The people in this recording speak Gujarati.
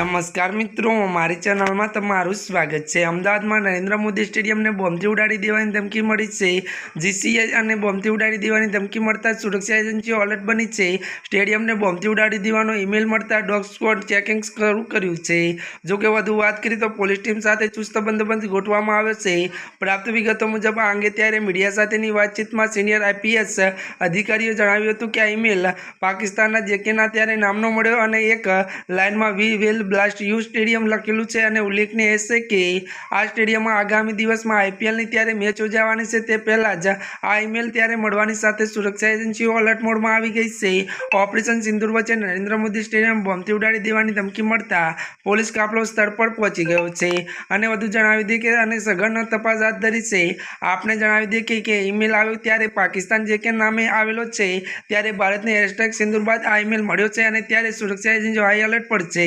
નમસ્કાર મિત્રો, મારી ચેનલમાં તમારું સ્વાગત છે. અમદાવાદમાં નરેન્દ્ર મોદી સ્ટેડિયમને બોમ્બથી ઉડાડી દેવાની ધમકી મળી છે. જીસીએ અને બોમ્બથી ઉડાડી દેવાની ધમકી મળતા સુરક્ષા એજન્સીઓ અલર્ટ બની છે. સ્ટેડિયમને બોમ્બથી ઉડાડી દેવાનો ઈમેલ મળતા ડોગ સ્ક્વોડ ચેકિંગ શરૂ કર્યું છે. જો કે વધુ વાત કરી તો પોલીસ ટીમ સાથે ચુસ્ત બંદોબસ્ત ગોઠવવામાં આવ્યો છે. પ્રાપ્ત વિગતો મુજબ, આ અંગે ત્યારે મીડિયા સાથેની વાતચીતમાં સિનિયર આઈપીએસ અધિકારીઓ જણાવ્યું હતું કે આ ઈમેલ પાકિસ્તાનના જેકેના ત્યારે નામનો મળ્યો અને એક લાઇનમાં we will blast you stadium લખેલું છે અને ઉલ્લેખનીય છે કે આ સ્ટેડિયમમાં આગામી દિવસમાં આઈપીએલની ત્યારે મેચ યોજાવાની છે. તે પહેલાં જ આ ઈમેલ ત્યારે મળવાની સાથે સુરક્ષા એજન્સીઓ અલર્ટ મોડમાં આવી ગઈ છે. ઓપરેશન સિંદૂર વચ્ચે નરેન્દ્ર મોદી સ્ટેડિયમ બોમ્બથી ઉડાડી દેવાની ધમકી મળતા પોલીસ કાફલો સ્થળ પર પહોંચી ગયો છે. અને વધુ જણાવી દઈએ કે અને સઘન તપાસ હાથ ધરી છે. આપને જણાવી દઈએ કે ઈમેલ આવ્યો ત્યારે પાકિસ્તાન જે કે નામે આવેલો છે, ત્યારે ભારતની હેશટેગ સિંદુર બાદ આ ઈમેલ મળ્યો છે અને ત્યારે સુરક્ષા એજન્સીઓ હાઈ એલર્ટ પર છે.